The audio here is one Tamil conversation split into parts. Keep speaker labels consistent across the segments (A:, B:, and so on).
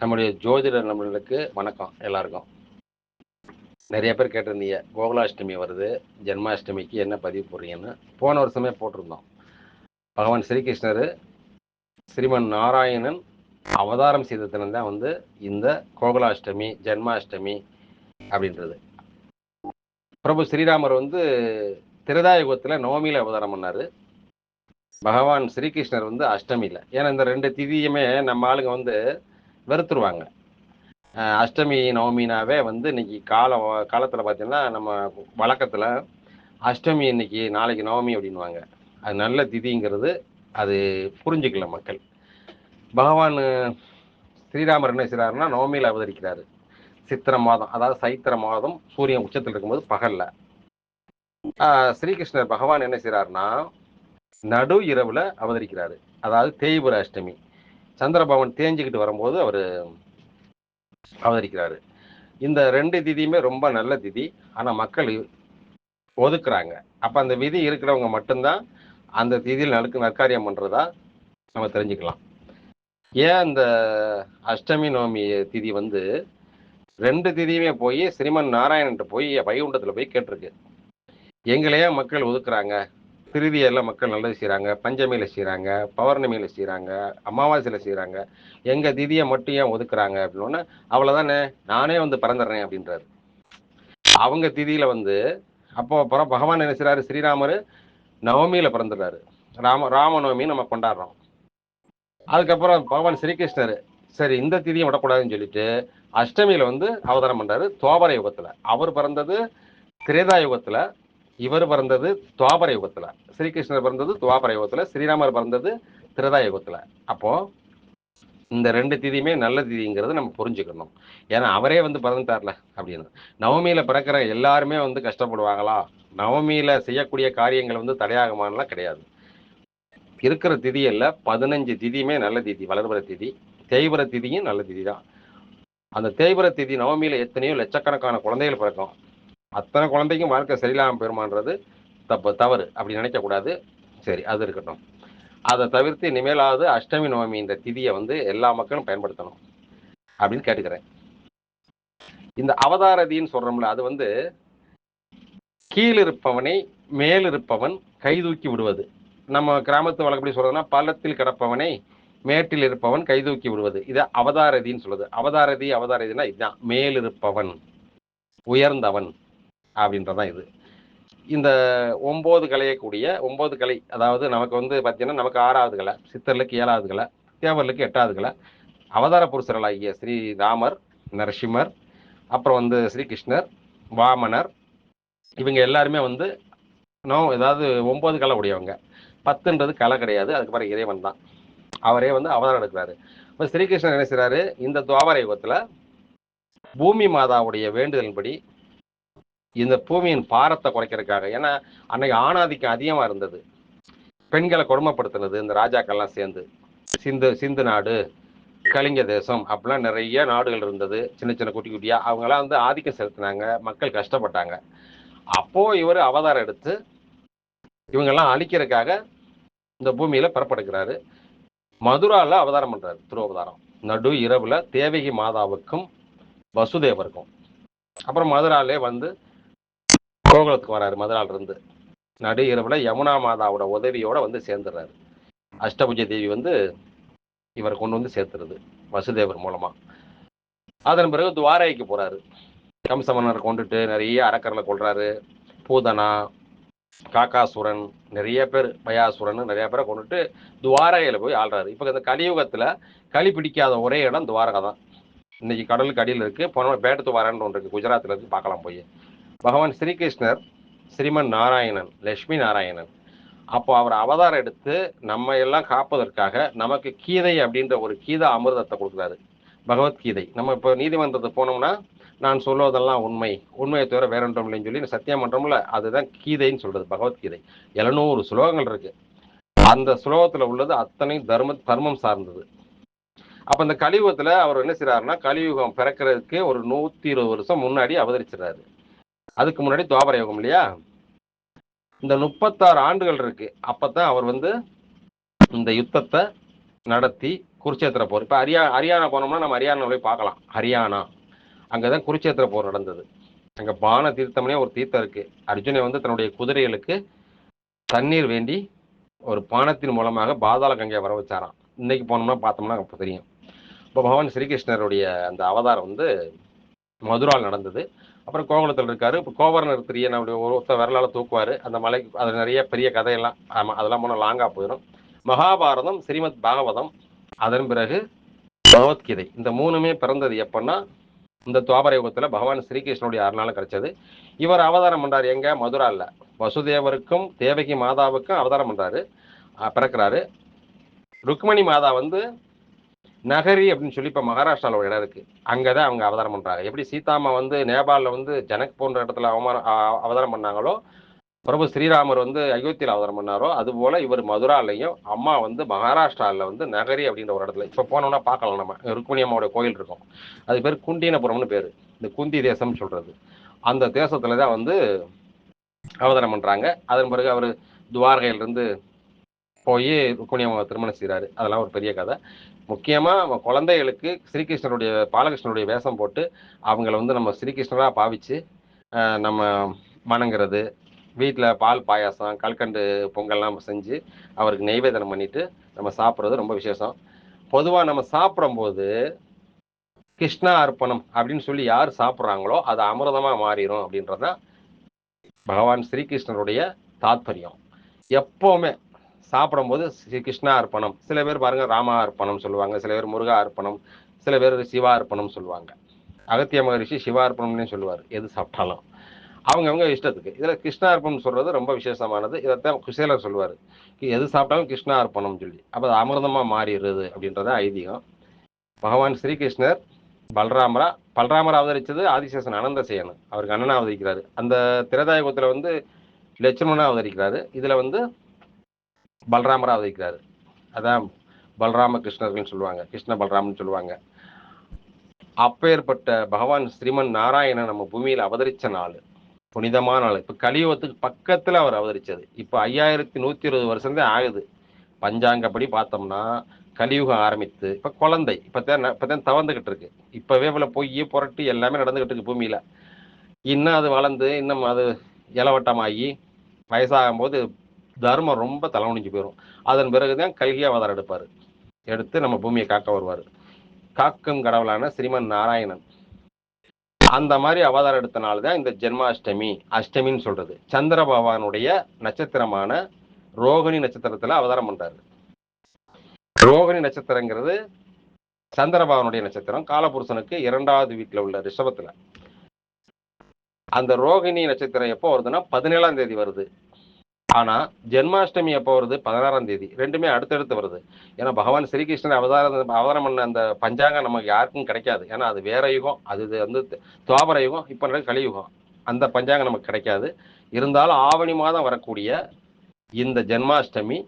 A: நம்முடைய ஜோதிட நம்மளுக்கு வணக்கம் எல்லாருக்கும். நிறைய பேர் கேட்டிருந்தீங்க கோகுலாஷ்டமி வருது ஜென்மாஷ்டமிக்கு என்ன பதிவு போடுறீங்கன்னு. போன வருஷமே போட்டிருந்தோம். பகவான் ஸ்ரீகிருஷ்ணர் ஸ்ரீமன் நாராயணன் அவதாரம் செய்த தான் வந்து இந்த கோகுலாஷ்டமி ஜென்மாஷ்டமி அப்படின்றது. பிரபு ஸ்ரீராமர் வந்து திருதாயுகத்தில் நவமியில் அவதாரம் பண்ணார். பகவான் ஸ்ரீகிருஷ்ணர் வந்து அஷ்டமியில் ஏன்னா இந்த ரெண்டு திதியுமே நம்ம ஆளுங்க வந்து வெறுத்துருவாங்க. அஷ்டமி நவமினாவே வந்து இன்னைக்கு கால காலத்தில் பார்த்தீங்கன்னா நம்ம வழக்கத்தில் அஷ்டமி இன்னைக்கு நாளைக்கு நவமி அப்படின்வாங்க அது நல்ல திதிங்கிறது அது புரிஞ்சுக்கல மக்கள். பகவான் ஸ்ரீராமர் என்ன செய்கிறாருன்னா நவமியில் அவதரிக்கிறாரு. சித்திர மாதம் அதாவது சைத்திர மாதம் சூரியன் உச்சத்தில் இருக்கும்போது பகலில். ஸ்ரீகிருஷ்ணர் பகவான் என்ன செய்கிறாருன்னா நடு இரவில் அவதரிக்கிறாரு. அதாவது தேய்புர அஷ்டமி. சந்திரபவன் தேஞ்சுக்கிட்டு வரும்போது அவர் அவதரிக்கிறாரு. இந்த ரெண்டு திதியுமே ரொம்ப நல்ல திதி. ஆனால் மக்கள் ஒதுக்குறாங்க. அப்போ அந்த விதி இருக்கிறவங்க மட்டும்தான் அந்த திதியில் நடக்கு நற்காரியம் பண்ணுறதா நம்ம தெரிஞ்சுக்கலாம். ஏன் அந்த அஷ்டமி நவமி திதி வந்து ரெண்டு திதியுமே போய் ஸ்ரீமன் நாராயணன்ட்டு போய் வைகுண்டத்தில் போய் கேட்டிருக்கு. எங்களையே மக்கள் ஒதுக்குறாங்க. திருதியெல்லாம் மக்கள் நல்லது செய்கிறாங்க பஞ்சமியில் செய்கிறாங்க பௌர்ணமியில் செய்கிறாங்க அமாவாசையில் செய்கிறாங்க எங்கள் திதியை மட்டும் ஏன் ஒதுக்குறாங்க அப்படின்னோடனே அவ்வளோதானே நானே வந்து பிறந்துடுறேன் அப்படின்றாரு. அவங்க திதியில் வந்து அப்போ அப்புறம் பகவான் என்ன செய்கிறாரு ஸ்ரீராமர் நவமியில் பிறந்துடுறாரு. ராம ராமநவமி நம்ம கொண்டாடுறோம். அதுக்கப்புறம் பகவான் ஸ்ரீகிருஷ்ணர் சரி இந்த திதியை விடக்கூடாதுன்னு சொல்லிட்டு அஷ்டமியில் வந்து அவதாரம் பண்ணுறாரு தோபர யுகத்தில். அவர் பிறந்தது திரேதா யுகத்தில் இவர் பிறந்தது துவாபர யுகத்துல. ஸ்ரீகிருஷ்ணர் பிறந்தது துவாபர யுகத்துல ஸ்ரீராமர் பிறந்தது திருதா யுகத்துல. அப்போ இந்த ரெண்டு திதியுமே நல்ல திதிங்கிறது நம்ம புரிஞ்சுக்கணும். ஏன்னா அவரே வந்து பிறந்துட்டார்ல அப்படின்னு. நவமியில பிறக்கிற எல்லாருமே வந்து கஷ்டப்படுவாங்களா? நவமியில செய்யக்கூடிய காரியங்கள் வந்து தடையாகுமானலாம் கிடையாது. இருக்கிற திதியில் பதினஞ்சு திதியுமே நல்ல திதி வளர்புற திதி தேய்புர திதியும் நல்ல திதி தான் அந்த தேய்புர திதி நவமியில் எத்தனையோ லட்சக்கணக்கான குழந்தைகள் பிறக்கும். அத்தனை குழந்தைக்கும் வாழ்க்கை சரியில்லாமல் போயிருமான்றது தப்பு தவறு. அப்படி நினைக்கக்கூடாது. சரி அது இருக்கட்டும். அதை தவிர்த்து இனிமேலாவது அஷ்டமி நவமி இந்த திதியை வந்து எல்லா மக்களும் பயன்படுத்தணும் அப்படின்னு கேட்டுக்கிறேன். இந்த அவதாரதின்னு சொல்கிறோம்ல அது வந்து கீழிருப்பவனை மேலிருப்பவன் கைதூக்கி விடுவது. நம்ம கிராமத்து வழக்கப்படி சொல்றதுன்னா பள்ளத்தில் கிடப்பவனை மேட்டில் இருப்பவன் கைதூக்கி விடுவது. இது அவதாரதின்னு சொல்லுது அவதாரதி அவதாரதினா இதுதான். மேலிருப்பவன் உயர்ந்தவன். அப்படின்றதான் இது. இந்த ஒம்பது கலையக்கூடிய ஒம்பது கலை அதாவது நமக்கு வந்து பார்த்தீங்கன்னா நமக்கு ஆறாவது கலை சித்தர்களுக்கு ஏழாவது கலை தேவர்களுக்கு எட்டாவது கலை அவதார புருஷர்களாகிய ஸ்ரீ ராமர் நரசிம்மர் அப்புறம் வந்து ஸ்ரீகிருஷ்ணர் வாமனர் இவங்க எல்லாருமே வந்து நோ ஏதாவது ஒம்பது கலை உடையவங்க. பத்துன்றது கலை கிடையாது அதுக்கப்புறம் இறைவன் தான். அவரே வந்து அவதாரம் எடுக்கிறாரு. இப்போ ஸ்ரீகிருஷ்ணர் என்ன செய்கிறாரு இந்த துவாபர யுகத்தில் பூமி மாதாவுடைய வேண்டுதலின்படி இந்த பூமியின் பாரத்தை குறைக்கிறதுக்காக. ஏன்னா அன்னைக்கு ஆணாதிக்கம் அதிகமாக இருந்தது. பெண்களை கொடுமைப்படுத்துனது இந்த ராஜாக்கள்லாம் சேர்ந்து. சிந்து சிந்து நாடு கலிங்க தேசம் அப்படிலாம் நிறைய நாடுகள் இருந்தது. சின்ன சின்ன குட்டி குட்டியாக அவங்கெல்லாம் வந்து ஆதிக்கம் செலுத்தினாங்க. மக்கள் கஷ்டப்பட்டாங்க. அப்போ இவர் அவதாரம் எடுத்து இவங்கெல்லாம் அழிக்கிறதுக்காக இந்த பூமியில பிறப்படுகிறாரு. மதுரால அவதாரம் பண்ணுறாரு திருவவதாரம் நடு இரவுல தேவகி மாதாவுக்கும் வசுதேவருக்கும். அப்புறம் மதுராலே வந்து கோகுலத்துக்கு வராரு மதுரால இருந்து நடு இரவுல யமுனா மாதாவோட உதவியோட வந்து சேர்ந்துடுறாரு அஷ்டபுஜ தேவி வந்து இவரை கொண்டு வந்து சேர்த்துருது வசுதேவர் மூலமா. அதன் பிறகு துவாரைக்கு போறாரு. கம்சமன்னர் கொண்டுட்டு நிறைய அரக்கர்களை கொள்றாரு. பூதனா காக்காசுரன் நிறைய பேர் பயாசுரன் நிறைய பேரை கொண்டுட்டு துவாரகையில போய் ஆள்றாரு. இப்போ இந்த கலியுகத்துல களி பிடிக்காத ஒரே இடம் துவாரகை தான். இன்னைக்கு கடலுக்கு அடியில் இருக்கு. போன பேட்டு துவாரன்னு ஒன்று இருக்கு. குஜராத்தில் இருக்கு. பார்க்கலாம் போய். பகவான் ஸ்ரீகிருஷ்ணர் ஸ்ரீமன் நாராயணன் லட்சுமி நாராயணன். அப்போ அவர் அவதாரம் எடுத்து நம்ம எல்லாம் காப்பதற்காக நமக்கு கீதை அப்படின்ற ஒரு கீதா அமிர்தத்தை கொடுக்குறாரு. பகவத்கீதை. நம்ம இப்போ நீதிமன்றத்துக்கு போனோம்னா நான் சொல்வதெல்லாம் உண்மை. உண்மையை தவிர வேற ஒன்றும் இல்லைன்னு சொல்லி சத்தியமன்றம்ல அதுதான் கீதைன்னு சொல்றது பகவத்கீதை. எழுநூறு ஸ்லோகங்கள் இருக்கு. அந்த ஸ்லோகத்துல உள்ளது அத்தனை தர்ம தர்மம் சார்ந்தது. அப்ப இந்த கலியுகத்துல அவர் என்ன செய்கிறாருன்னா கலியுகம் பிறக்கிறதுக்கு ஒரு நூத்தி இருபது வருஷம் முன்னாடி அவதரிச்சிடறாரு. அதுக்கு முன்னாடி துவாபர யுகம் இல்லையா? இந்த முப்பத்தாறு ஆண்டுகள் இருக்கு. அப்பதான் அவர் வந்து இந்த யுத்தத்தை நடத்தி குருச்சேத்திர போர். இப்போ ஹரியா ஹரியானா போனோம்னா நம்ம ஹரியானா போய் பார்க்கலாம். ஹரியானா. அங்கே தான் குருச்சேத்திர போர் நடந்தது. அங்கே பான தீர்த்தம்னே ஒரு தீர்த்தம் இருக்குது அர்ஜுனை வந்து தன்னுடைய குதிரைகளுக்கு தண்ணீர் வேண்டி ஒரு பானத்தின் மூலமாக பாதாள கங்கையை வர வச்சாராம். இன்னைக்கு போனோம்னா பார்த்தோம்னா அப்போ தெரியும். இப்போ பகவான் ஸ்ரீகிருஷ்ணருடைய அந்த அவதாரம் வந்து மதுரால் நடந்தது. அப்புறம் கோகுலத்தில் இருக்காரு. இப்போ கோவர்னர் திரிய அப்படி ஒருத்தர் விரலால் தூக்குவார். அந்த மலைக்கு அது நிறைய பெரிய கதையெல்லாம் ஆமாம் அதெல்லாம் போனால் லாங்காக போயிடும் மகாபாரதம் ஸ்ரீமத் பாகவதம் அதன் பிறகு பகவத்கீதை. இந்த மூணுமே பிறந்தது எப்பன்னா இந்த துவாபர யுகத்தில் பகவான் ஸ்ரீகிருஷ்ணனுடைய அருளால கிடைச்சது இவர் அவதாரம் பண்ணுறாரு எங்க? மதுரால வசுதேவருக்கும் தேவகி மாதாவுக்கும் அவதாரம் பண்ணுறாரு பிறக்கிறாரு. ருக்மணி மாதா வந்து நகரி அப்படின்னு சொல்லி இப்போ மகாராஷ்டிராவில் ஒரு இடம் இருக்குது அங்கே தான் அவங்க அவதாரம் பண்ணுறாங்க எப்படி சீதாமா வந்து நேபாளில் வந்து ஜனக் போன்ற இடத்துல அவமானம் அவதாரம் பண்ணாங்களோ பிரபு ஸ்ரீராமர் வந்து அயோத்தியில் அவதாரம் பண்ணாரோ அதுபோல் இவர் மதுராலையும் அம்மா வந்து மகாராஷ்டிராவில் வந்து நகரி அப்படின்ற ஒரு இடத்துல. இப்போ போனோம்னா பார்க்கலாம் நம்ம. ருக்மணி அம்மாவோட கோயில் இருக்கும். அது பேர் குண்டினபுரம்னு பேர். இந்த குந்தி தேசம்னு சொல்கிறது அந்த தேசத்தில் தான் வந்து அவதாரம் பண்ணுறாங்க அதன் பிறகு அவர் துவாரகையிலிருந்து போய் ருக்மணி திருமணம் செய்கிறாரு அதெல்லாம் ஒரு பெரிய கதை. முக்கியமாக நம்ம குழந்தைகளுக்கு ஸ்ரீகிருஷ்ணருடைய பாலகிருஷ்ணருடைய வேஷம் போட்டு அவங்கள வந்து நம்ம ஸ்ரீகிருஷ்ணராக பாவிச்சு நம்ம வணங்குறது வீட்டில் பால் பாயாசம் கல்கண்டு பொங்கல்லாம் செஞ்சு அவருக்கு நெய்வேதனம் பண்ணிட்டு நம்ம சாப்பிட்றது ரொம்ப விசேஷம். பொதுவாக நம்ம சாப்பிடும்போது கிருஷ்ணா அர்ப்பணம் அப்படின்னு சொல்லி யார் சாப்பிட்றாங்களோ அது அமிர்தமாக மாறிடும் அப்படின்றது தான் பகவான் ஸ்ரீகிருஷ்ணருடைய தாத்பரியம். எப்போவுமே சாப்பிடும்போது ஸ்ரீ கிருஷ்ணா அர்ப்பணம். சில பேர் பாருங்க ராமா அர்ப்பணம் சொல்லுவாங்க. சில பேர் முருகா அர்ப்பணம் சில பேர் சிவா அர்ப்பணம் சொல்லுவாங்க. அகத்திய மகரிஷி சிவா அர்ப்பணம்னே சொல்லுவார் எது சாப்பிட்டாலும். அவங்கவங்க இஷ்டத்துக்கு. இதில் கிருஷ்ணா அர்ப்பணம் சொல்றது ரொம்ப விசேஷமானது. இதைத்தான் குசேலர் சொல்லுவார். எது சாப்பிட்டாலும் கிருஷ்ணா அர்ப்பணம் சொல்லி. அப்போ அது அமிர்தமாக மாறிடுறது அப்படின்றத ஐதீகம். பகவான் ஸ்ரீகிருஷ்ணர் பல்ராமரா பல்ராமர் அவதரிச்சது ஆதிசேஷன் அனந்த சேனன் அவருக்கு அண்ணனா அவதரிக்கிறாரு. அந்த திரதாயுகத்தில் வந்து லட்சுமணனா அவதரிக்கிறாரு. இதில் வந்து பலராமரா அவதரிக்கிறாரு அதான் பலராம கிருஷ்ணர்கள்னு சொல்லுவாங்க. கிருஷ்ண பலராமன் சொல்லுவாங்க. அப்பேற்பட்ட பகவான் ஸ்ரீமன் நாராயணன் நம்ம பூமியில் அவதரித்த நாள். புனிதமான நாள். இப்போ கலியுகத்துக்கு பக்கத்தில் அவர் அவதரித்தது இப்போ ஐயாயிரத்தி நூற்றி இருபது வருஷம்தான் ஆகுது. பஞ்சாங்கப்படி பார்த்தோம்னா கலியுகம் ஆரம்பித்து இப்போ குழந்தை இப்போ தான் இப்போ தான் தவந்துக்கிட்டு இருக்கு. இப்போவே இவ்வளோ பொய் புரட்டு எல்லாமே நடந்துக்கிட்டு இருக்கு பூமியில். இன்னும் அது வளர்ந்து இன்னும் அது இலவட்டமாகி வயசாகும் போது தர்மம் ரொம்ப தலைவணிஞ்சு போயிடும் அதன் பிறகு தான் கல்கி அவதாரம் எடுப்பார். எடுத்து நம்ம பூமியை காக்க வருவார். காக்கும் கடவுளான ஸ்ரீமன் நாராயணன். அந்த மாதிரி அவதாரம் எடுத்தனால்தான் தான் இந்த ஜென்மாஷ்டமி அஷ்டமின்னு சொல்றது. சந்திர பகவானுடைய நட்சத்திரமான ரோகிணி நட்சத்திரத்துல அவதாரம் பண்றாரு. ரோகிணி நட்சத்திரங்கிறது சந்திரபாவனுடைய நட்சத்திரம். காலபுருஷனுக்கு இரண்டாவது வீட்டுல உள்ள ரிஷபத்தில். அந்த ரோகிணி நட்சத்திரம் எப்போ வருதுன்னா பதினேழாம் தேதி வருது. ஆனா ஜென்மாஷ்டமி எப்போ வருது பதினாறாம் தேதி. ரெண்டுமே அடுத்தடுத்து வருது. ஏன்னா பகவான் ஸ்ரீகிருஷ்ணன் அவதாரம் அவதாரம் பண்ண அந்த பஞ்சாங்கம் நமக்கு யாருக்கும் கிடைக்காது. ஏன்னா அது வேற யுகம் அது இது வந்து துவாபர யுகம் இப்போ நடக்க கலியுகம். அந்த பஞ்சாங்கம் நமக்கு கிடைக்காது. இருந்தாலும் ஆவணி மாதம் வரக்கூடிய இந்த ஜென்மாஷ்டமி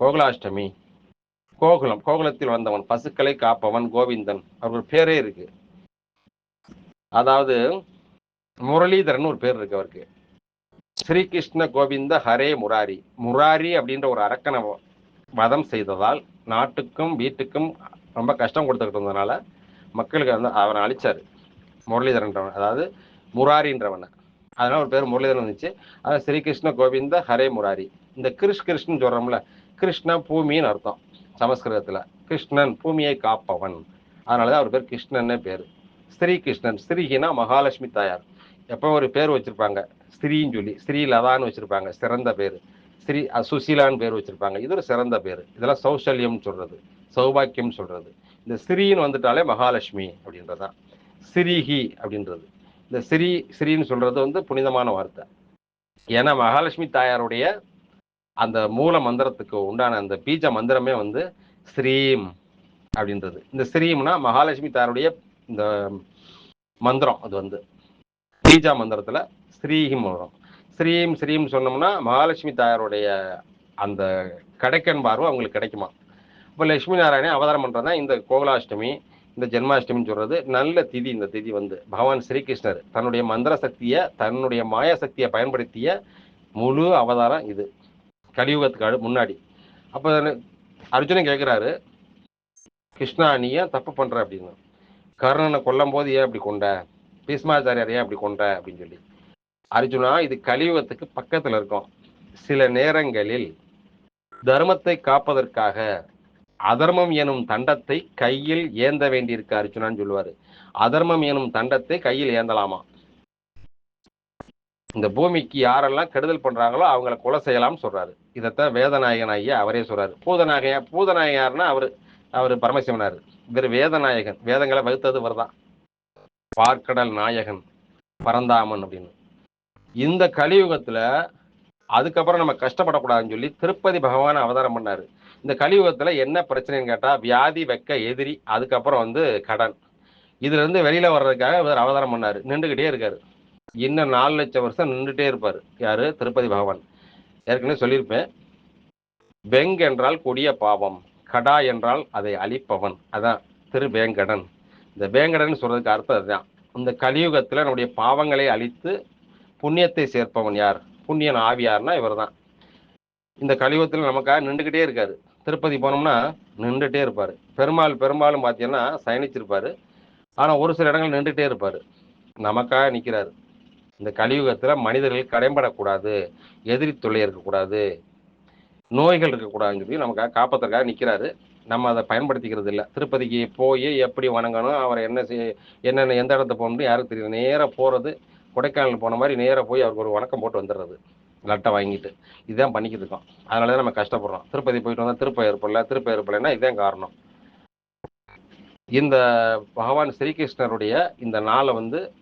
A: கோகுலாஷ்டமி கோகுலம் கோகுலத்தில் வந்தவன் பசுக்களை காப்பவன் கோவிந்தன் அவர் பேரே இருக்கு. அதாவது முரளிதரன் ஒரு பேர் இருக்கு அவருக்கு. ஸ்ரீகிருஷ்ண கோவிந்த ஹரே முராரி. முராரி அப்படின்ற ஒரு அரக்கனை வதம் செய்ததால் நாட்டுக்கும் வீட்டுக்கும் ரொம்ப கஷ்டம் கொடுத்துக்கிட்டு இருந்ததுனால மக்களுக்கு வந்து அவனை அழிச்சார். முரளிதரன்றவன் அதாவது முராரின்றவனை. அதனால ஒரு பேர் முரளிதரன் வந்துச்சு. அதாவது ஸ்ரீகிருஷ்ண கோவிந்த ஹரே முராரி. இந்த கிருஷ் கிருஷ்ணன் சொல்கிறோம்ல கிருஷ்ண பூமின்னு அர்த்தம் சமஸ்கிருதத்தில். கிருஷ்ணன் பூமியை காப்பவன். அதனாலதான் அவர் பேர் கிருஷ்ணன்னே பேர். ஸ்ரீ கிருஷ்ணன் ஸ்ரீஹினா மகாலட்சுமி தாயார். எப்போ ஒரு பேர் வச்சுருப்பாங்க. ஸ்ரீன்னு சொல்லி ஸ்ரீ லதான்னு வச்சிருப்பாங்க சிறந்த பேர். ஸ்ரீ அ, சுசீலான்னு பேர் வச்சிருப்பாங்க. இது ஒரு சிறந்த பேர். இதெல்லாம் சௌசல்யம்னு சொல்றது சௌபாக்கியம் சொல்றது. இந்த ஸ்ரீன்னு வந்துட்டாலே மகாலட்சுமி அப்படின்றதான் ஸ்ரீஹி அப்படின்றது. இந்த ஸ்ரீ ஸ்ரீன்னு சொல்றது வந்து புனிதமான வார்த்தை. ஏன்னா மகாலட்சுமி தாயாருடைய அந்த மூல மந்திரத்துக்கு உண்டான அந்த பீஜ மந்திரமே வந்து ஸ்ரீம் அப்படின்றது. இந்த ஸ்ரீம்னா மகாலட்சுமி தாயாருடைய இந்த மந்திரம் அது வந்து. பீஜா மந்திரத்தில் ஸ்ரீஹிம் வரும் ஸ்ரீம் ஸ்ரீம் சொன்னோம்னா மகாலட்சுமி தாயாருடைய அந்த கடைக்கன் பார்வை அவங்களுக்கு கிடைக்குமா? இப்போ லட்சுமி நாராயணன் அவதாரம் பண்றதா இந்த கோகுலாஷ்டமி இந்த ஜென்மாஷ்டமின்னு சொல்கிறது நல்ல திதி இந்த திதி வந்து. பகவான் ஸ்ரீகிருஷ்ணர் தன்னுடைய மந்திர சக்தியை தன்னுடைய மாயா சக்தியை பயன்படுத்திய முழு அவதாரம் இது. கலியுகத்துக்கு முன்னாடி. அப்போ அர்ஜுனன் கேட்குறாரு கிருஷ்ணா நீ ஏன் தப்பு பண்ணுற அப்படின்னு. கர்ணனை கொல்லும் போது ஏன் அப்படி கொண்ட? பீஸ்மாச்சாரியார் ஏன் அப்படி கொண்ட? அப்படின்னு சொல்லி. அர்ஜுனா இது கலியுகத்துக்கு பக்கத்துல இருக்கும். சில நேரங்களில் தர்மத்தை காப்பதற்காக அதர்மம் எனும் தண்டத்தை கையில் ஏந்த வேண்டியிருக்கு அர்ஜுனான்னு சொல்லுவாரு. அதர்மம் எனும் தண்டத்தை கையில் ஏந்தலாமா? இந்த பூமிக்கு யாரெல்லாம் கெடுதல் பண்றாங்களோ அவங்கள கொலை செய்யலாம்னு சொல்றாரு. இதைத்தான் வேதநாயகன் ஐயா அவரே சொல்றாரு. பூதநாயகன் பூதநாயகன் யாருன்னா அவரு அவர் பரமசிவனார். இவர் வேதநாயகன். வேதங்களை வகுத்தது இவர்தான். பார்க்கடல் நாயகன் பரந்தாமன் அப்படின்னு. இந்த கலியுகத்துல அதுக்கப்புறம் நம்ம கஷ்டப்படக்கூடாதுன்னு சொல்லி திருப்பதி பகவான் அவதாரம் பண்ணாரு. இந்த கலியுகத்துல என்ன பிரச்சனைன்னு கேட்டா வியாதி வெக்க எதிரி அதுக்கப்புறம் வந்து கடன். இதுல இருந்து வெளியில வர்றதுக்காக இவர் அவதாரம் பண்ணாரு. நின்றுகிட்டே இருக்காரு. இன்னும் நாலு லட்சம் வருஷம் நின்றுட்டே இருப்பார். யாரு? திருப்பதி பகவான். ஏற்கனவே சொல்லியிருப்பேன். வெங் என்றால் கொடிய பாவம் கடா என்றால் அதை அழிப்பவன். அதான் திரு வேங்கடன் இந்த வேங்கடன் சொல்றதுக்கு அர்த்தம் அதுதான். இந்த கலியுகத்தில் நம்முடைய பாவங்களை அழித்து புண்ணியத்தை சேர்ப்பவன் யார்? புண்ணியன் ஆவியார்னா இவர்தான். இந்த கலியுகத்தில் நமக்காக நின்றுக்கிட்டே இருக்காரு. திருப்பதி போனோம்னா நின்றுட்டே இருப்பார். பெருமாள் பெரும்பாலும் பார்த்தீங்கன்னா சயனிச்சிருப்பார். ஆனால் ஒரு சில இடங்கள் நின்றுட்டே இருப்பார். நமக்காக நிற்கிறாரு இந்த கலியுகத்தில் மனிதர்கள் கடைபடக்கூடாது. எதிரி தொல்லை இருக்கக்கூடாது. நோய்கள் இருக்கக்கூடாதுன்னு சொல்லி நமக்காக காப்பதற்காக நிற்கிறாரு நம்ம அதை பயன்படுத்திக்கிறது இல்லை. திருப்பதிக்கு போய் எப்படி வணங்கணும் அவரை என்ன செய் என்னென்ன எந்த இடத்த போகணும்னு யாருக்கு தெரியும். நேராக போகிறது கொடைக்கானல் போன மாதிரி நேராக போய் அவருக்கு ஒரு வணக்கம் போட்டு வந்துடுறது லட்டை வாங்கிட்டு. இதுதான் பண்ணிக்கிட்டு இருக்கோம் அதனால தான் நம்ம கஷ்டப்படுறோம். திருப்பதி போயிட்டு வந்தால் திருப்ப ஏற்படல திருப்ப ஏற்படலைன்னா இதுதான் காரணம். இந்த பகவான் ஸ்ரீகிருஷ்ணருடைய இந்த நாளை வந்து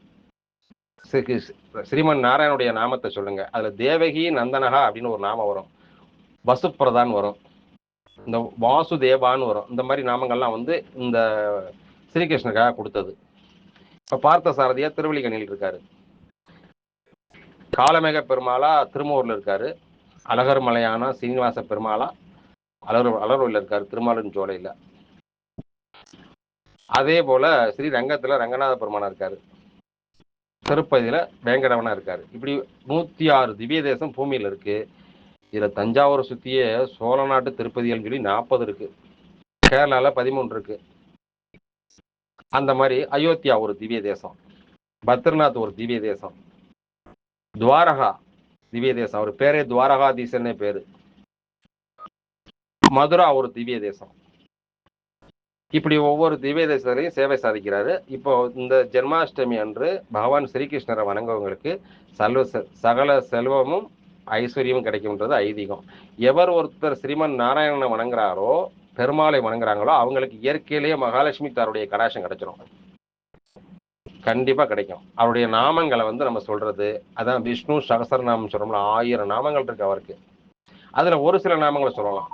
A: ஸ்ரீமன் நாராயணுடைய நாமத்தை சொல்லுங்க. அதுல தேவகி நந்தனகா அப்படின்னு ஒரு நாமம் வரும். வசுப்பிரதான் வரும். இந்த வாசுதேவான்னு வரும். இந்த மாதிரி நாமங்கள்லாம் வந்து இந்த ஸ்ரீகிருஷ்ணருக்காக கொடுத்தது. இப்போ பார்த்த சாரதியா திருவள்ளிக்கணியில் இருக்காரு. காலமேக பெருமாளா திருமூரில் இருக்காரு. அழகர் மலையானா சீனிவாச பெருமாளா அலர் அலர்வல்ல இருக்காரு திருமாலின் சோலையில். அதே போல ஸ்ரீ ரங்கத்தில் ரங்கநாத பெருமானா இருக்காரு. திருப்பதியில் வேங்கடவனா இருக்காரு. இப்படி நூத்தி ஆறு திவ்ய தேசம் பூமியில் இருக்கு. இதில் தஞ்சாவூரை சுற்றியே சோழ நாட்டு திருப்பதிகள் சொல்லி நாற்பது இருக்கு. கேரளாவில் பதிமூணு இருக்கு. அந்த மாதிரி அயோத்தியா ஒரு திவ்ய தேசம். பத்ரிநாத் ஒரு திவ்ய தேசம். துவாரகா திவ்ய தேசம் அவர் பேரே துவாரகாதீசன்னே பேரு. மதுரா ஒரு திவ்ய தேசம் இப்படி ஒவ்வொரு திவ்ய தேசத்திலையும் சேவை சாதிக்கிறாரு. இப்போ இந்த ஜென்மாஷ்டமி அன்று பகவான் ஸ்ரீகிருஷ்ணரை வணங்குவவங்களுக்கு சல்வ சகல செல்வமும் ஐஸ்வர்யமும் கிடைக்கும்ன்றது ஐதீகம். எவர் ஒருத்தர் ஸ்ரீமன் நாராயணனை வணங்குறாரோ பெருமாளை வணங்குறாங்களோ அவங்களுக்கு இயற்கையிலேயே மகாலட்சுமி தாருடைய கடாசம் கிடைச்சிரும். கண்டிப்பா கிடைக்கும். அவருடைய நாமங்களை வந்து நம்ம சொல்றது அதான் விஷ்ணு சகசரநாமம் சொல்றோம்ல ஆயிரம் நாமங்கள் இருக்கு அவருக்கு. அதுல ஒரு சில நாமங்களை சொல்லலாம்.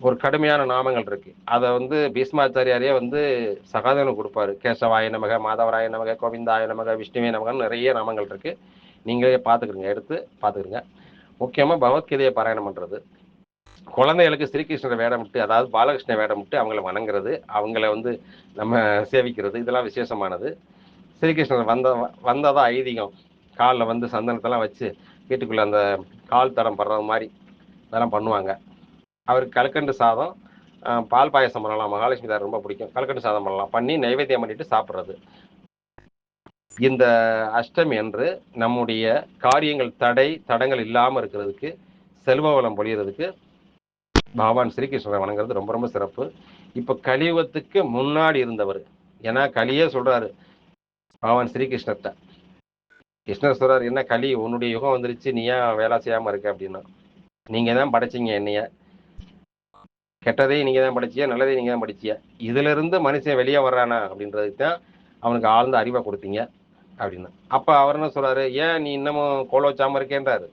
A: ஒரு கடுமையான நாமங்கள் இருக்கு. அதை வந்து பீஷ்மாச்சாரியாரே வந்து சகாதேவன் கொடுப்பாரு. கேசவாய நமக மாதவராய நமக கோவிந்தாய நமக விஷ்ணுவே நமகன்னு நிறைய நாமங்கள் இருக்கு. நீங்களே பார்த்துக்கிடுங்க எடுத்து பார்த்துக்கிடுங்க. முக்கியமா பகவத்கீதையை பாராயணம் பண்றது. குழந்தைகளுக்கு ஸ்ரீகிருஷ்ணரை வேடம் விட்டு அதாவது பாலகிருஷ்ண வேடம் விட்டு அவங்கள வணங்குறது அவங்கள வந்து நம்ம சேவிக்கிறது இதெல்லாம் விசேஷமானது. ஸ்ரீகிருஷ்ணர் வந்த வந்ததா ஐதீகம். காலில் வந்து சந்தனத்தெல்லாம் வச்சு வீட்டுக்குள்ளே அந்த கால் தடம் படுறது மாதிரி இதெல்லாம் பண்ணுவாங்க. அவருக்கு கல்கண்டு சாதம் பால் பாயசம் பண்ணலாம். மகாலட்சுமி தார் ரொம்ப பிடிக்கும். கல்கண்டு சாதம் பண்ணலாம். பண்ணி நைவேத்தியம் பண்ணிட்டு சாப்பிட்றது. இந்த அஷ்டமி என்று நம்முடைய காரியங்கள் தடை தடங்கள் இல்லாமல் இருக்கிறதுக்கு செல்வ வளம் பொழியறதுக்கு பகவான் ஸ்ரீகிருஷ்ணரை வணங்குறது ரொம்ப ரொம்ப சிறப்பு. இப்போ கலியுகத்துக்கு முன்னாடி இருந்தவர் ஏன்னா கலியே சொல்றாரு பகவான் ஸ்ரீகிருஷ்ணர்கிட்ட கிருஷ்ணர் சொல்றாரு என்ன களி உன்னுடைய யுகம் வந்துருச்சு நீ ஏன் வேலை செய்யாம இருக்க? அப்படின்னா நீங்க தான் படைச்சீங்க என்னைய. கெட்டதையும் நீங்க தான் படிச்சியா நல்லதையும் நீங்க தான் படிச்சியா? இதுல இருந்து மனுஷன் வெளியே வர்றானா? அப்படின்றதுக்கு தான் அவனுக்கு ஆழ்ந்த அறிவை கொடுத்தீங்க அப்படின்னு. அப்ப அவர் என்ன சொல்றாரு ஏன் நீ இன்னமும் கோல வச்சாம இருக்கேன்றாரு?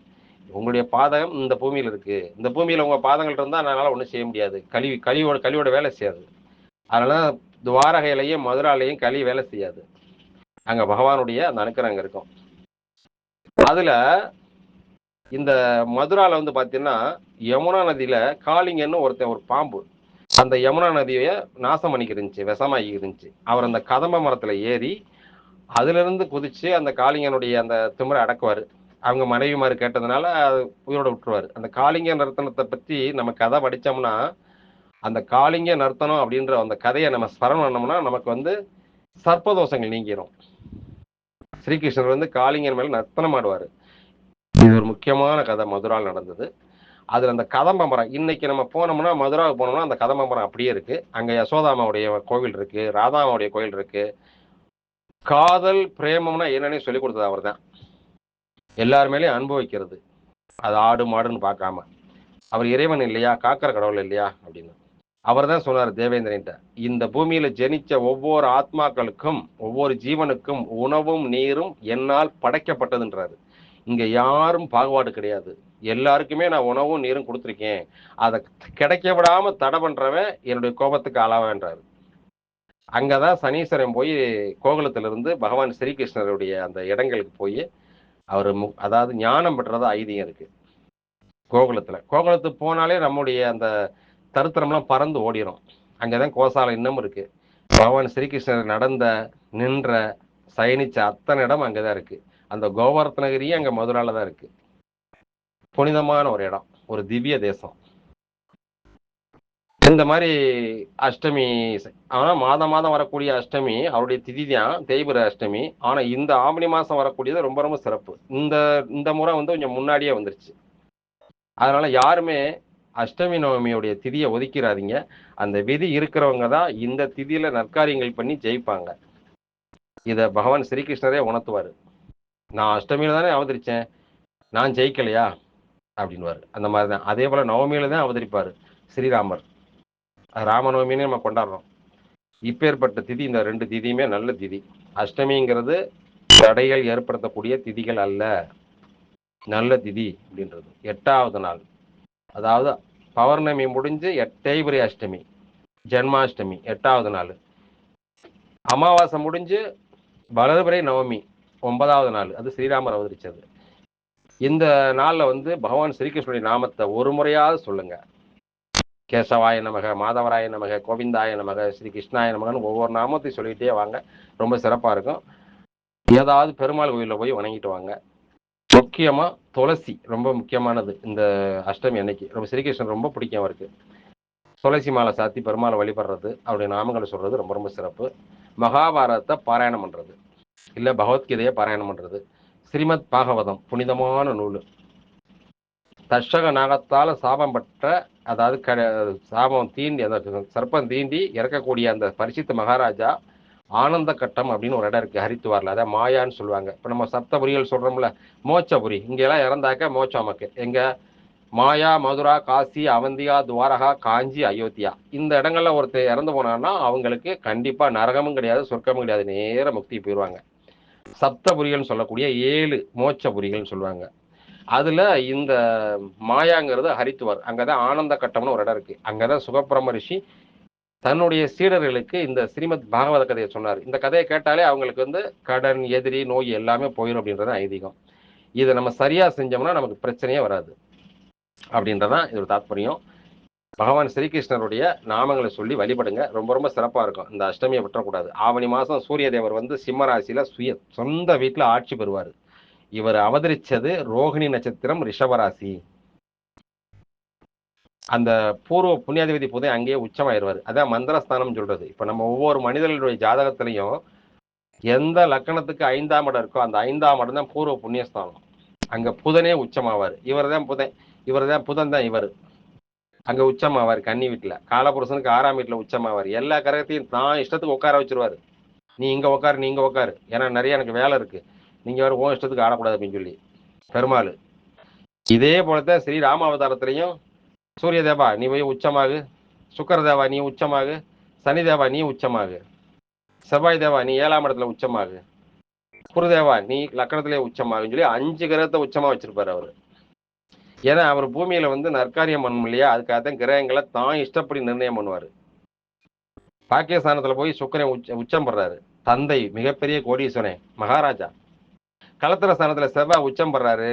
A: உங்களுடைய பாதகம் இந்த பூமியில இருக்கு. இந்த பூமியில உங்க பாதங்கள் இருந்தா அதனால ஒண்ணும் செய்ய முடியாது. கழிவு கழிவோட கழிவோட வேலை செய்யாது. அதனால துவாரகையிலையும் மதுராலையும் களி வேலை செய்யாது. அங்க பகவானுடைய அந்த அனுக்கிரம் அங்க இருக்கும். அதுல இந்த மதுரால வந்து பாத்தீங்கன்னா யமுனா நதியில காளிங்கன்னு ஒருத்தன் ஒரு பாம்பு. அந்த யமுனா நதியை நாசம் பண்ணிக்கிருந்துச்சு இருந்துச்சு இருந்துச்சு. அவர் அந்த கதம்ப மரத்துல ஏறி அதுல இருந்து குதிச்சு அந்த காளிங்கனுடைய அந்த திமிரை அடக்குவாரு. அவங்க மனைவிமாரு கேட்டதுனால அது உயிரோட விட்டுருவாரு. அந்த காளிங்க நர்த்தனத்தை பத்தி நம்ம கதை படிச்சோம்னா அந்த காளிங்க நர்த்தனம் அப்படின்ற அந்த கதையை நம்ம ஸ்மரணம் பண்ணோம்னா நமக்கு வந்து சர்ப்பதோஷங்கள் நீங்கிடும் ஸ்ரீகிருஷ்ணர் வந்து காளிங்கன் மேல நர்த்தனம் ஆடுவார். இது ஒரு முக்கியமான கதை மதுரால் நடந்தது. அதுல அந்த கதம்பம்பரம் இன்னைக்கு நம்ம போனோம்னா மதுராவுக்கு போனோம்னா அந்த கதம்பம்பரம் அப்படியே இருக்கு. அங்க யசோதாமாவுடைய கோவில் இருக்கு ராதாமாவுடைய கோவில் இருக்கு. காதல் பிரேமம்னா என்னன்னு சொல்லி கொடுத்தது அவர் தான் எல்லார் மேலேயும் அனுபவிக்கிறது அது ஆடு மாடுன்னு பார்க்காம. அவர் இறைவன் இல்லையா? காக்கிற கடவுள் இல்லையா? அப்படின்னு. அவர் தான் சொன்னார் தேவேந்திரன்ட்ட. இந்த பூமியில ஜெனிச்ச ஒவ்வொரு ஆத்மாக்களுக்கும் ஒவ்வொரு ஜீவனுக்கும் உணவும் நீரும் என்னால் படைக்கப்பட்டதுன்றாரு. இங்க யாரும் பாகுபாடு கிடையாது. எல்லாருக்குமே நான் உணவும் நீரும் கொடுத்துருக்கேன். அதை கிடைக்க விடாம தடை பண்றவன் என்னுடைய கோபத்துக்கு ஆளாவேன்றாரு. அங்கதான் சனீஸ்வரன் போய் கோகுலத்திலிருந்து பகவான் ஸ்ரீகிருஷ்ணருடைய அந்த இடங்களுக்கு போய் அவர் மு அதாவது ஞானம் பெற்றதா ஐதீகம் இருக்கு. கோகுலத்துல. கோகுலத்துக்கு போனாலே நம்முடைய அந்த தருத்திரம்லாம் பறந்து ஓடிரும். அங்கதான் கோசாலை இன்னமும் இருக்கு. பகவான் ஸ்ரீகிருஷ்ணர் நடந்த நின்ற சயனிச்ச அத்தனை இடம் அங்கதான் இருக்கு. அந்த கோவர்த்தனகிரியும் அங்க மதுரால தான் இருக்கு. புனிதமான ஒரு இடம். ஒரு திவ்ய தேசம். இந்த மாதிரி அஷ்டமி ஆனால் மாதம் மாதம் வரக்கூடிய அஷ்டமி அவருடைய திதி தான் தேய்பிர அஷ்டமி. ஆனால் இந்த ஆவணி மாதம் வரக்கூடியது ரொம்ப ரொம்ப சிறப்பு. இந்த இந்த முறை வந்து கொஞ்சம் முன்னாடியே வந்துருச்சு. அதனால் யாருமே அஷ்டமி நவமியுடைய திதியை ஒதுக்கிறாதீங்க அந்த விதி இருக்கிறவங்க தான் இந்த திதியில் நற்காரியங்கள் பண்ணி ஜெயிப்பாங்க. இதை பகவான் ஸ்ரீகிருஷ்ணரே உணர்த்துவார். நான் அஷ்டமியில தானே அவதரிச்சேன். நான் ஜெயிக்கலையா? அப்படின்வார் அந்த மாதிரி தான் அதே போல் நவமியில் தான் அவதரிப்பார் ஸ்ரீராமர். ராமநவமின்னு நம்ம கொண்டாடுறோம். இப்பேற்பட்ட திதி இந்த ரெண்டு திதியுமே நல்ல திதி. அஷ்டமிங்கிறது தடைகள் ஏற்படுத்தக்கூடிய திதிகள் அல்ல. நல்ல திதி அப்படின்றது. எட்டாவது நாள். அதாவது பௌர்ணமி முடிஞ்சு எட்டேபுரி அஷ்டமி ஜென்மாஷ்டமி எட்டாவது நாள். அமாவாசை முடிஞ்சு வளர்பிறை நவமி ஒன்பதாவது நாள். அது ஸ்ரீராமர் அவதரிச்சது. இந்த நாளில் வந்து பகவான் ஸ்ரீகிருஷ்ணனுடைய நாமத்தை ஒரு முறையாவது சொல்லுங்கள் கேசவாய நமக மாதவராய நமக கோவிந்தாய நமக ஸ்ரீ கிருஷ்ணாய நமகன்னு ஒவ்வொரு நாமத்தையும் சொல்லிகிட்டே வாங்க. ரொம்ப சிறப்பாக இருக்கும். ஏதாவது பெருமாள் கோயிலில் போய் வணங்கிட்டு வாங்க. முக்கியமாக துளசி ரொம்ப முக்கியமானது இந்த அஷ்டமி அன்னைக்கு. ரொம்ப ஸ்ரீகிருஷ்ணன் ரொம்ப பிடிக்கும் அவருக்கு. துளசி மாலை சாத்தி பெருமாளை வழிபடுறது அவருடைய நாமங்களை சொல்கிறது ரொம்ப ரொம்ப சிறப்பு. மகாபாரதத்தை பாராயணம் பண்ணுறது இல்லை பகவத்கீதையை பாராயணம் பண்ணுறது ஸ்ரீமத் பாகவதம் புனிதமான நூல். தர்ஷக நாகத்தால் சாபம் பெற்ற அதாவது க சாபம் தீண்டி அந்த சர்ப்பம் தீண்டி இறக்கக்கூடிய அந்த பரிசித்த மகாராஜா ஆனந்த கட்டம் அப்படின்னு ஒரு இடம் இருக்குது ஹரித்துவாரில் அதான் மாயான்னு சொல்லுவாங்க. இப்போ நம்ம சப்தபுரிகள் சொல்கிறோம்ல மோச்சபுரி இங்கெல்லாம் இறந்தாக்க மோச்சம் நமக்கு எங்கே மாயா மதுரா காசி அவந்தியா துவாரகா காஞ்சி அயோத்தியா. இந்த இடங்கள்ல ஒருத்தர் இறந்து போனான்னா அவங்களுக்கு கண்டிப்பாக நரகமும் கிடையாது சொர்க்கமும் கிடையாது. நேர முக்தி போயிடுவாங்க சப்தபுரிகள்னு சொல்லக்கூடிய ஏழு மோட்சபுரிகள்னு சொல்லுவாங்க. அதுல இந்த மாயாங்கிறது ஹரித்துவார். அங்கதான் ஆனந்த கட்டம்னு ஒரு இடம் இருக்கு. அங்கதான் சுகப்பிரம ரிஷி தன்னுடைய சீடர்களுக்கு இந்த ஸ்ரீமத் பாகவத கதையை சொன்னார். இந்த கதையை கேட்டாலே அவங்களுக்கு வந்து கடன் எதிரி நோய் எல்லாமே போயிடும் அப்படின்றது ஐதீகம். இதை நம்ம சரியா செஞ்சோம்னா நமக்கு பிரச்சனையே வராது. அப்படின்றதான் இது ஒரு தாத்பரியம். பகவான் ஸ்ரீகிருஷ்ணருடைய நாமங்களை சொல்லி வழிபடுங்க. ரொம்ப ரொம்ப சிறப்பா இருக்கும். இந்த அஷ்டமியை விட்டுறக்கூடாது. ஆவணி மாசம் சூரிய தேவர் வந்து சிம்மராசியில சுய சொந்த வீட்டுல ஆட்சி பெறுவார். இவர் அவதரிச்சது ரோகிணி நட்சத்திரம் ரிஷபராசி. அந்த பூர்வ புண்ணியாதிபதி புதை அங்கேயே உச்சமாயிருவார். அதான் மந்திரஸ்தானம் சொல்றது. இப்ப நம்ம ஒவ்வொரு மனிதர்களுடைய ஜாதகத்திலையும் எந்த லக்கணத்துக்கு ஐந்தாம் இடம் இருக்கோ அந்த ஐந்தாம் இடம் தான் பூர்வ புண்ணியஸ்தானம். அங்க புதனே உச்சமாவார். இவர் தான் புதன். இவர் தான் புதன் தான் இவர். அங்க உச்சமாவார் கன்னி வீட்டுல காலபுருஷனுக்கு ஆறாம் வீட்டுல உச்சமாவார். எல்லா கிரகத்தையும் தான் இஷ்டத்துக்கு உட்கார வச்சிருவாரு. நீ இங்க உட்காரு நீ இங்க உட்காரு ஏன்னா நிறைய எனக்கு வேலை இருக்கு. நீங்க வேறு ஓ இஷ்டத்துக்கு ஆடக்கூடாது அப்படின்னு சொல்லி. பெருமாள். இதே போலத்தான் ஸ்ரீ ராம அவதாரத்திலையும் சூரிய தேவா நீ போய் உச்சமாகு. சுக்கர தேவா நீ உச்சமாகு. சனி தேவா நீ உச்சமாகு. செவ்வாய் தேவா நீ ஏழாம் இடத்துல உச்சமாகு. குருதேவா நீ லக்கணத்திலே உச்சமாகுன்னு சொல்லி அஞ்சு கிரகத்தை உச்சமா வச்சிருப்பாரு அவரு. ஏன்னா அவர் பூமியில வந்து நற்காரியம் பண்ணணும் இல்லையா? அதுக்காக தான் கிரகங்களை தான் இஷ்டப்படி நிர்ணயம் பண்ணுவாரு. பாக்கியஸ்தானத்தில் போய் சுக்கரன் உச்ச உச்சம் படுறாரு. தந்தை மிகப்பெரிய கோடீஸ்வரன் மகாராஜா. களத்திர ஸ்தானத்துல செவ்வாய் உச்சம் பெறாரு.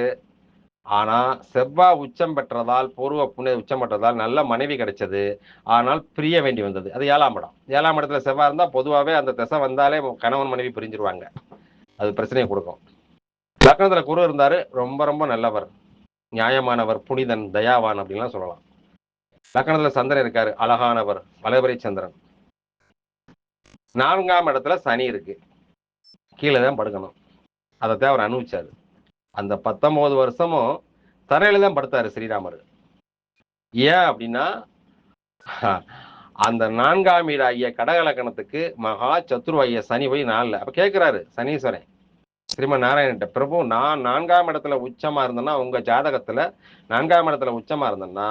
A: ஆனா செவ்வாய் உச்சம் பெற்றதால் பூர்வ புண்ணிய உச்சம் பெற்றதால் நல்ல மனைவி கிடைச்சது. ஆனால் பிரிய வேண்டி வந்தது. அது ஏழாம் இடம். ஏழாம் இடத்துல செவ்வாய் இருந்தா பொதுவாகவே அந்த திசை வந்தாலே கணவன் மனைவி பிரிஞ்சிருவாங்க. அது பிரச்சனையை கொடுக்கும். லக்னத்துல குரு இருந்தாரு. ரொம்ப ரொம்ப நல்லவர். நியாயமானவர் புனிதன் தயாவான் அப்படின்லாம் சொல்லலாம். லக்னத்துல சந்திரன் இருக்காரு. அழகானவர். வளபரி சந்திரன். நான்காம் இடத்துல சனி இருக்கு. கீழே தான் படுக்கணும். அதைத்தான் அவர் அனுபவிச்சார். அந்த பத்தொன்பது வருஷமும் தரையில தான் படுத்தாரு ஸ்ரீராமர். ஏன் அப்படின்னா அந்த நான்காம் வீடு ஐய கடகலக்கணத்துக்கு மகா சத்துருவாய சனி போய் நாளில். அப்போ கேட்குறாரு சனீஸ்வரன் ஸ்ரீமன் நாராயணன்ட்ட பிரபு நான் நான்காம் இடத்துல உச்சமா இருந்தேன்னா உங்க ஜாதகத்துல நான்காம் இடத்துல உச்சமா இருந்தேன்னா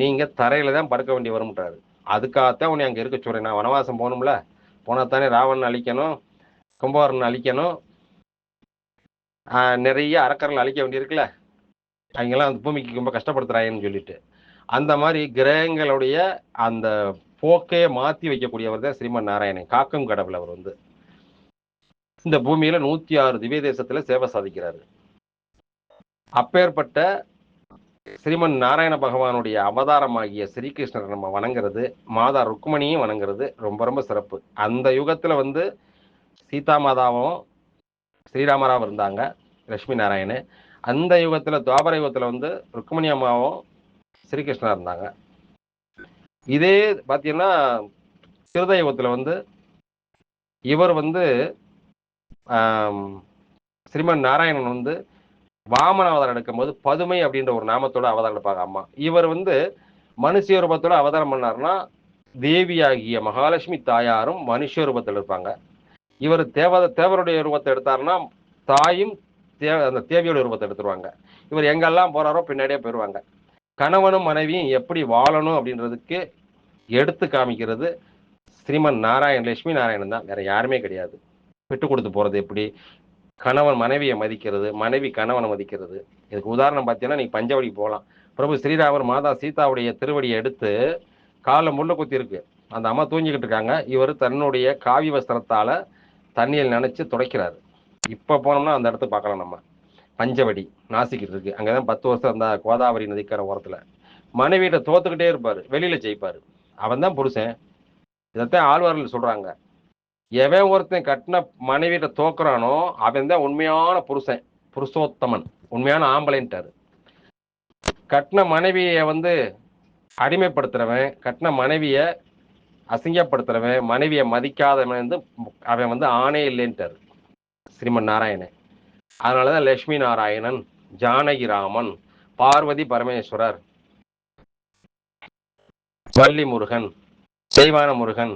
A: நீங்க தரையில தான் படுக்க வேண்டி வரும்ன்றாரு. அதுக்காகத்தான் உன்னை அங்கே இருக்க சொல்றேன். நான் வனவாசம் போகணும்ல. போனா தானே ராவணன் அழிக்கணும் கும்பகர்ணன் அழிக்கணும் நிறைய அறக்கரில் அழிக்க வேண்டியிருக்குல்ல? அவங்கெல்லாம் அந்த பூமிக்கு ரொம்ப கஷ்டப்படுத்துறாங்கன்னு சொல்லிட்டு. அந்த மாதிரி கிரகங்களுடைய அந்த போக்கையே மாற்றி வைக்கக்கூடியவர் தான் ஸ்ரீமன் நாராயணன். காக்கும் கடவுள் அவர் வந்து. இந்த பூமியில நூத்தி ஆறு திவ்ய தேசத்துல சேவை சாதிக்கிறாரு. அப்பேற்பட்ட ஸ்ரீமன் நாராயண பகவானுடைய அவதாரமாகிய ஸ்ரீகிருஷ்ணரை நம்ம வணங்குறது மாதா ருக்மணியும் வணங்குறது ரொம்ப ரொம்ப சிறப்பு. அந்த யுகத்துல வந்து சீதா மாதாவும் ஸ்ரீராமராவ் இருந்தாங்க லட்சுமி நாராயணன் அந்த யுகத்தில் துவாபர யுகத்தில் வந்து ருக்மணி அம்மாவும் ஸ்ரீகிருஷ்ணா இருந்தாங்க. இதே பார்த்தீங்கன்னா சிறுத யுகத்தில் வந்து இவர் வந்து ஸ்ரீமன் நாராயணன் வந்து வாமன அவதாரம் எடுக்கும்போது பதுமை அப்படின்ற ஒரு நாமத்தோட அவதாரம் எடுப்பாங்க அம்மா. இவர் வந்து மனுஷ ரூபத்தோட அவதாரம் பண்ணாருன்னா தேவியாகிய மகாலட்சுமி தாயாரும் மனுஷ ரூபத்தில் இருப்பாங்க. இவர் தேவ தேவருடைய உருவத்தை எடுத்தாருன்னா தாயும் தே அந்த தேவியோட உருவத்தை எடுத்துருவாங்க. இவர் எங்கெல்லாம் போறாரோ பின்னாடியே போயிடுவாங்க கணவனும் மனைவியும் எப்படி வாழணும் அப்படின்றதுக்கு எடுத்து காமிக்கிறது ஸ்ரீமன் நாராயண் லட்சுமி நாராயணன் தான். வேற யாருமே கிடையாது. விட்டு கொடுத்து போறது எப்படி? கணவன் மனைவியை மதிக்கிறது மனைவி கணவனை மதிக்கிறது. இதுக்கு உதாரணம் பார்த்தீங்கன்னா நீங்க பஞ்சவடி போகலாம். பிரபு ஸ்ரீராமர் மாதா சீதாவுடைய திருவடியை எடுத்து காலில் முள்ள குத்தி இருக்கு. அந்த அம்மா தூங்கிக்கிட்டு இருக்காங்க. இவர் தன்னுடைய காவி வஸ்திரத்தால தண்ணியில் நினைச்சு துடைக்கிறாரு. இப்போ போனோம்னா அந்த இடத்த பார்க்கலாம் நம்ம. பஞ்சவடி நாசிக்கிட்டு இருக்கு. அங்கதான் பத்து வருஷம் அந்த கோதாவரி நதிக்கரை ஓரத்தில். மனைவியிட்ட தோத்துக்கிட்டே இருப்பார். வெளியில் ஜெயிப்பார். அவன் தான் புருஷன். இதைத்தான் ஆழ்வார்கள் சொல்கிறாங்க எவன் ஒருத்தன் கட்டின மனைவியிட்ட தோக்குறானோ அவன் தான் உண்மையான புருஷன். புருஷோத்தமன். உண்மையான ஆம்பளைன்ட்டாரு. கட்டின மனைவியை வந்து அடிமைப்படுத்துகிறவன் கட்டின மனைவியை அசிங்கப்படுத்துறவன் மனைவியை மதிக்காதவன் வந்து அவன் வந்து ஆணே இல்லைன்ட்டார். ஸ்ரீமன் நாராயணன். அதனாலதான் லட்சுமி நாராயணன் ஜானகி ராமன் பார்வதி பரமேஸ்வரர் வள்ளி முருகன் செய்வான முருகன்.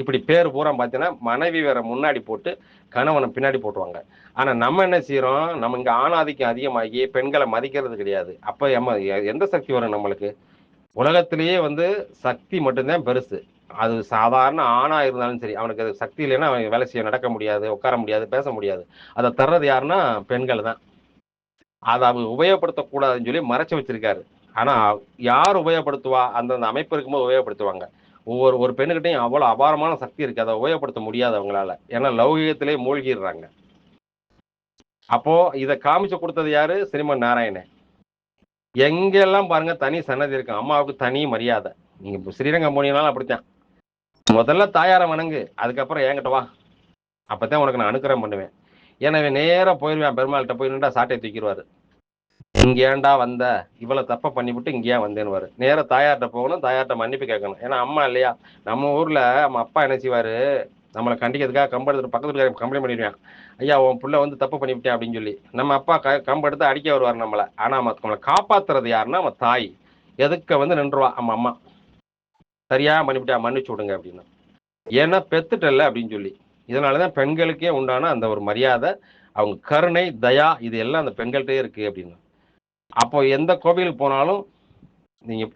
A: இப்படி பேர் பூரா பார்த்தீங்கன்னா மனைவி வேற முன்னாடி போட்டு கணவனை பின்னாடி போட்டுருவாங்க. ஆனா நம்ம என்ன செய்யறோம்? நம்ம இங்க ஆணாதிக்கம் அதிகமாகி பெண்களை மதிக்கிறது கிடையாது. அப்ப எம்ம எந்த சக்தி வரும் நம்மளுக்கு? உலகத்திலேயே வந்து சக்தி மட்டும்தான் பெருசு. அது சாதாரண ஆணா இருந்தாலும் சரி அவனுக்கு அது சக்தி இல்லைன்னா அவன் வேலை செய்ய நடக்க முடியாது உட்கார முடியாது பேச முடியாது. அதை தர்றது யாருன்னா பெண்கள் தான். அதை அவங்க உபயோகப்படுத்தக்கூடாதுன்னு சொல்லி மறைச்சு வச்சிருக்காரு. ஆனா யார் உபயோகப்படுத்துவா? அந்தந்த அமைப்பு இருக்கும்போது உபயோகப்படுத்துவாங்க. ஒவ்வொரு ஒரு பெண்ணுகிட்டையும் அவ்வளோ அபாரமான சக்தி இருக்கு. அதை உபயோகப்படுத்த முடியாது அவங்களால. ஏன்னா லௌகிகத்திலே மூழ்கிடுறாங்க. அப்போ இதை காமிச்சு கொடுத்தது யாரு? சினிமா நாராயணன். எங்கெல்லாம் பாருங்க தனி சன்னதி இருக்கு. அம்மாவுக்கு தனி மரியாதை. நீங்க இப்போ ஸ்ரீரங்கம் போனீங்கனாலும் அப்படித்தான். முதல்ல தாயாரை வணங்கு. அதுக்கப்புறம் என்கிட்ட வா. அப்பதான் உனக்கு நான் அனுக்கிரம் பண்ணுவேன். எனவே நேராக போயிருவேன். பெருமாள்கிட்ட போய் நின்றா சாட்டை தூக்கிடுவாரு. இங்க ஏன்டா வந்த? இவ்வளவு தப்ப பண்ணிவிட்டு இங்க ஏன் வந்தேன்னு நேரா தாயார்கிட்ட போகணும் தாயார்கிட்ட மன்னிப்பு கேட்கணும். ஏன்னா அம்மா இல்லையா? நம்ம ஊர்ல நம்ம அப்பா என்ன செய்வாரு? நம்மளை கண்டிக்கிறதுக்காக கம்பு எடுத்து பக்கத்தில் கம்ப்ளைண்ட் பண்ணிடுவேன். ஐயா உன் பிள்ளை வந்து தப்பு பண்ணிவிட்டேன் அப்படின்னு சொல்லி. நம்ம அப்பா க கம்பு எடுத்து அடிக்க வருவார் நம்மளை. ஆனால் நம்மளை காப்பாற்றுறது யாருன்னா நம்ம தாய். எதுக்க வந்து நின்றுவா? நம்ம அம்மா. சரியாக பண்ணிவிட்டா மன்னிச்சு விடுங்க அப்படின்னு. ஏன்னா பெத்துட்டல்ல அப்படின்னு சொல்லி. இதனால தான் பெண்களுக்கே உண்டான அந்த ஒரு மரியாதை அவங்க கருணை தயா இது எல்லாம் அந்த பெண்கள்கிட்டயே இருக்குது அப்படின்னு. அப்போ எந்த கோவிலுக்கு போனாலும் நீங்கள்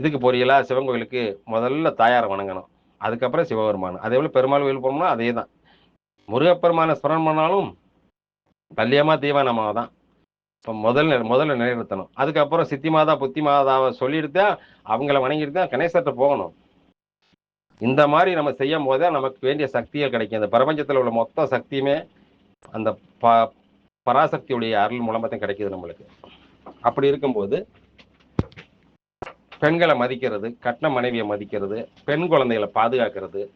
A: இதுக்கு போறீங்களா? சிவன் கோவிலுக்கு முதல்ல தாயாரை வணங்கணும். அதுக்கப்புறம் சிவபெருமான். அதே போல பெருமாள் கோயில் போனோம்னா அதே தான் முருகப்பெருமானை ஸ்மரணம் பண்ணாலும் பல்லியமா தீவானமாக தான். இப்போ முதல்ல முதல்ல நிலைநிறுத்தணும். அதுக்கப்புறம் சித்தி மாதா புத்தி மாதாவை சொல்லிட்டு அவங்கள வணங்கிட்டு தான் கணேசத்தை போகணும். இந்த மாதிரி நம்ம செய்யும் போது நமக்கு வேண்டிய சக்திகள் கிடைக்கும். இந்த பிரபஞ்சத்தில் உள்ள மொத்த சக்தியுமே அந்த ப பராசக்தியுடைய அருள் மூலமாக தான் கிடைக்குது நம்மளுக்கு. அப்படி இருக்கும்போது பெண்களை மதிக்கிறது கட்டின மனைவியை மதிக்கிறது பெண் குழந்தைகளை பாதுகாக்கிறது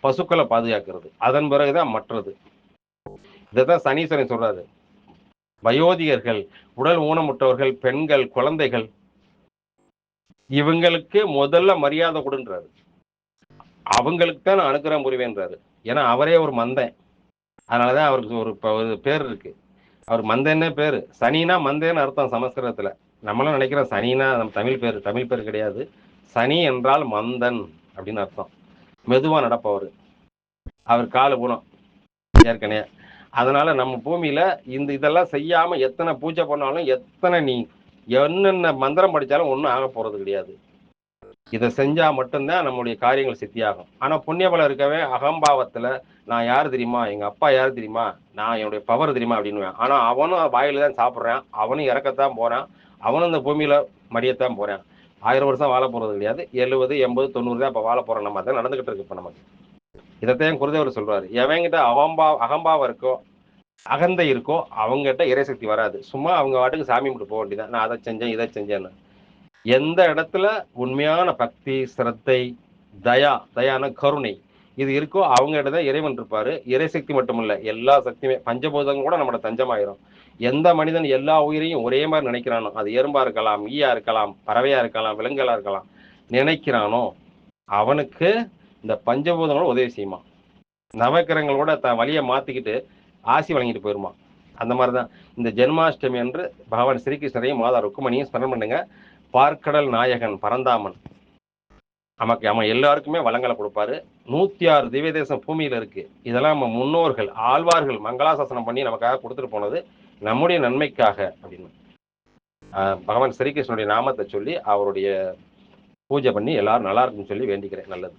A: பசுக்களை பாதுகாக்கிறது. அதன் பிறகுதான் மற்றது. இதைதான் சனீஸ்வரன் சொல்றாரு. வயோதிகர்கள் உடல் ஊனமுற்றவர்கள் பெண்கள் குழந்தைகள் இவங்களுக்கு முதல்ல மரியாதை கொடுன்றாரு. அவங்களுக்கு தான் நான் புரிவேன்றாரு. ஏன்னா அவரே ஒரு மந்தன் அதனாலதான் அவருக்கு ஒரு பேர் இருக்கு. அவர் மந்தன்னே பேர். சனினா மந்தேன்னு அர்த்தம் சமஸ்கிருதத்துல. நம்மளும் நினைக்கிறோம் சனினா நம்ம தமிழ் பேர் தமிழ் பேர் கிடையாது. சனி என்றால் மந்தன் அப்படின்னு அர்த்தம். மெதுவா நடப்பவர். அவர் காலு குணம் ஏற்கனவே. அதனால நம்ம பூமியில இந்த இதெல்லாம் செய்யாம எத்தனை பூஜை பண்ணாலும் எத்தனை நீ என்னென்ன மந்திரம் படித்தாலும் ஒன்றும் ஆக போறது கிடையாது. இதை செஞ்சா மட்டும்தான் நம்மளுடைய காரியங்கள் சித்தியாகும். ஆனா புண்ணியபலம் இருக்கவே அகம்பாவத்துல நான் யார் தெரியுமா? எங்க அப்பா யார் தெரியுமா? நான் என்னுடைய பவர் தெரியுமா? அப்படின்னு ஆனா அவனும் வாயில தான் சாப்பிட்றான். அவனும் இறக்கத்தான் போறான். அவனும் இந்த பூமியில மடியத்தான் போறான். ஆயிரம் வருஷம் வாழ போறது கிடையாது. எழுபது எண்பது தொண்ணூறு தான் இப்ப வாழ போறோம். நம்ம அதான் நடந்துகிட்டு இருக்கு இப்ப நமக்கு. இதைத்தான் குருதேவர் சொல்றாரு. எவங்கிட்ட அகம்பா அகம்பாவம் இருக்கோ அகந்தை இருக்கோ அவங்ககிட்ட இறைசக்தி வராது. சும்மா அவங்க வாட்டுக்கு சாமி கும்பிட்டு போக வேண்டியதான் நான் அதை செஞ்சேன் இதை செஞ்சேன்னு. எந்த இடத்துல உண்மையான பக்தி சிரத்தை தயா தயான கருணை இது இருக்கோ அவங்க இடத்துல தான் இறைவன் இருப்பாரு. இறைசக்தி இல்லை எல்லா சக்தியுமே. பஞ்சபூதம் கூட நம்மளோட தஞ்சமாயிரும். எந்த மனிதன் எல்லா உயிரையும் ஒரே மாதிரி நினைக்கிறானோ அது எறும்பா இருக்கலாம் ஈயா இருக்கலாம் பறவையா இருக்கலாம் விலங்குகளா இருக்கலாம் நினைக்கிறானோ அவனுக்கு இந்த பஞ்சபூதங்களும் உதவி செய்யுமா? நவக்கிரங்களோட த வழியை மாத்திக்கிட்டு ஆசி வழங்கிட்டு போயிருமா? அந்த மாதிரி தான் இந்த ஜென்மாஷ்டமி என்று பகவான் ஸ்ரீகிருஷ்ணரையும் மாதா ருக்குமணியும் ஸ்மரணம் பண்ணுங்க. பார்க்கடல் நாயகன் பரந்தாமன். நமக்கு அவன் எல்லாருக்குமே வளங்களை கொடுப்பாரு. நூத்தி ஆறு திவ்ய தேசம் பூமியில இருக்கு. இதெல்லாம் நம்ம முன்னோர்கள் ஆழ்வார்கள் மங்களாசாசனம் பண்ணி நமக்காக கொடுத்துட்டு போனது. நம்முடைய நன்மைக்காக அப்படின்னு. ஆஹ் பகவான் ஸ்ரீகிருஷ்ணனுடைய நாமத்தை சொல்லி அவருடைய பூஜை பண்ணி எல்லாரும் நல்லா இருக்குன்னு சொல்லி வேண்டிக்கிறேன். நல்லது.